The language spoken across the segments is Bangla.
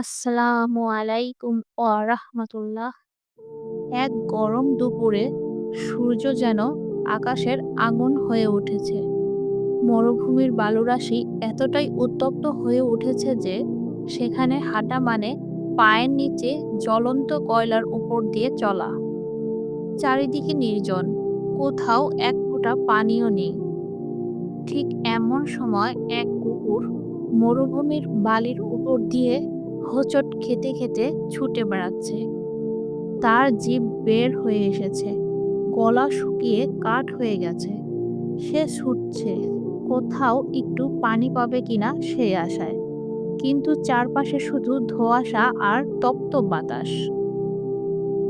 আসসালামু আলাইকুম ওয়া রাহমাতুল্লাহ। এক গরম দুপুরে সূর্য যেন আকাশের আগুন হয়ে উঠেছে। মরুভূমির বালুরাশি এতটাই উত্তপ্ত হয়ে উঠেছে যে সেখানে হাঁটা মানে পায়ের নিচে জ্বলন্ত কয়লার উপর দিয়ে চলা। চারিদিকে নির্জন, কোথাও এক ফোঁটা পানিও নেই। ঠিক এমন সময় এক কুকুর মরুভূমির বালির উপর দিয়ে হোঁচট খেতে খেতে ছুটে বেড়াচ্ছে। তার জীব বের হয়ে এসেছে, গলা শুকিয়ে কাঠ হয়ে গেছে। সে ছুটছে, কোথাও একটু পানি পাবে কিনা সেই আশায়। কিন্তু চারপাশে শুধু ধোঁয়াশা আর তপ্ত বাতাস।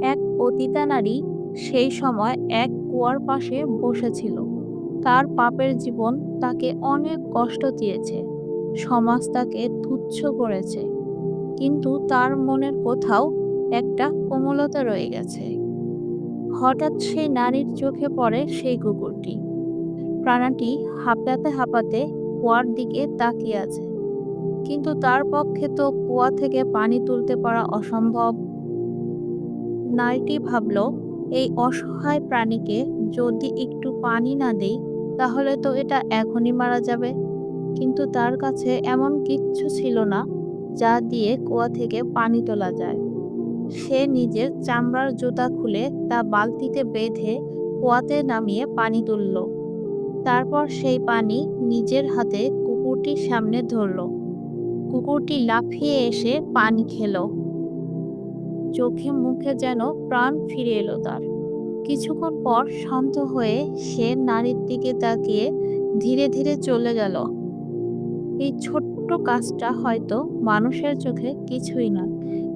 এক পতিতা নারী সেই সময় এক কুয়ার পাশে বসেছিল। তার পাপের জীবন তাকে অনেক কষ্ট দিয়েছে। সমাজ তাকে তুচ্ছ করেছে। কিন্তু তার মনের কোথাও একটা কোমলতা রয়ে গেছে। হঠাৎ সেই নারীর চোখে পড়ে সেই কুকুরটি। প্রাণীটি হাঁপাতে হাঁপাতে কুয়ার দিকে তাকিয়ে আছে। কিন্তু তার পক্ষে তো কুয়া থেকে পানি তুলতে পারা অসম্ভব। নারীটি ভাবল, এই অসহায় প্রাণীকে যদি একটু পানি না দেই, তাহলে তো এটা এখনই মারা যাবে। কিন্তু তার কাছে এমন কিচ্ছু ছিল না যা দিয়ে কুয়া থেকে পানি তোলা যায়। সে নিজের চামড়ার জুতা খুলে তা বালতিতে বেঁধে কুয়াতে নামিয়ে পানি তুলল। তারপর সেই পানি নিজের হাতে কুকুরটির সামনে ধরল। কুকুরটি লাফিয়ে এসে পানি খেল। চোখে মুখে যেন প্রাণ ফিরে এলো তার। কিছুক্ষণ পর শান্ত হয়ে সে নারীর দিকে তাকিয়ে ধীরে ধীরে চলে গেল। এই ছোট্ট কাজটা হয়তো মানুষের চোখে কিছুই না।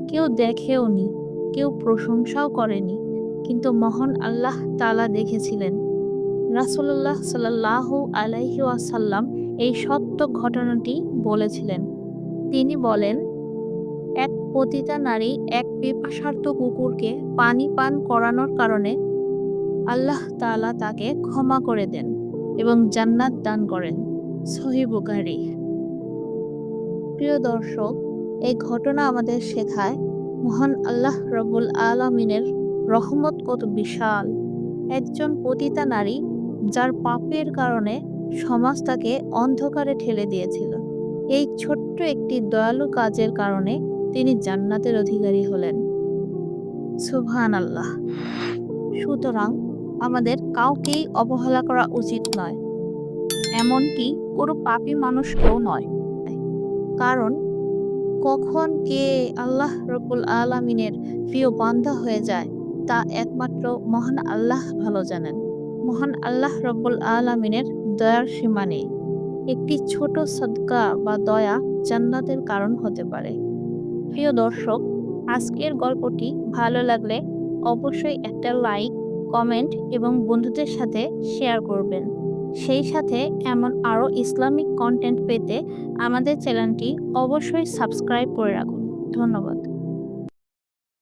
কেউ দেখেও নি, কেউ প্রশংসাও করেনি। কিন্তু মহান আল্লাহ তাআলা দেখেছিলেন। রাসূলুল্লাহ সাল্লাল্লাহু আলাইহি ওয়াসাল্লাম এই সত্য ঘটনাটি বলেছিলেন। তিনি বলেন, এক পতিতা নারী এক পিপাসার্ত কুকুরকে পানি পান করানোর কারণে আল্লাহ তালা তাকে ক্ষমা করে দেন এবং জান্নাত দান করেন। বুখারী প্রিয় দর্শক, এই ঘটনা আমাদের শেখায়, মহান আল্লাহ রবুল আলমিনের রহমত কত বিশাল। একজন পতিতা নারী যার পাপের কারণে সমাজ তাকে অন্ধকারে ঠেলে দিয়েছিল। এই ছোট্ট একটি দয়ালু কাজের কারণে তিনি জান্নাতের অধিকারী হলেন। সুবহান আল্লাহ সুতরাং আমাদের কাউকেই অবহেলা করা উচিত নয়। এমনকি কোনো পাপী মানুষকেও নয়। কারণ কখন কে আল্লাহ রব্বুল আলমিনের প্রিয় বান্ধা হয়ে যায়, তা একমাত্র মহান আল্লাহ ভালো জানেন। মহান আল্লাহ রব্বুল আলমিনের দয়ার সীমা নেই। একটি ছোট সদকা বা দয়া জান্নাতের কারণ হতে পারে। প্রিয় দর্শক, আজকের গল্পটি ভালো লাগলে অবশ্যই একটা লাইক, কমেন্ট এবং বন্ধুদের সাথে শেয়ার করবেন। সেই সাথে এমন আরও ইসলামিক কন্টেন্ট পেতে আমাদের চ্যানেলটি অবশ্যই সাবস্ক্রাইব করে রাখুন। ধন্যবাদ।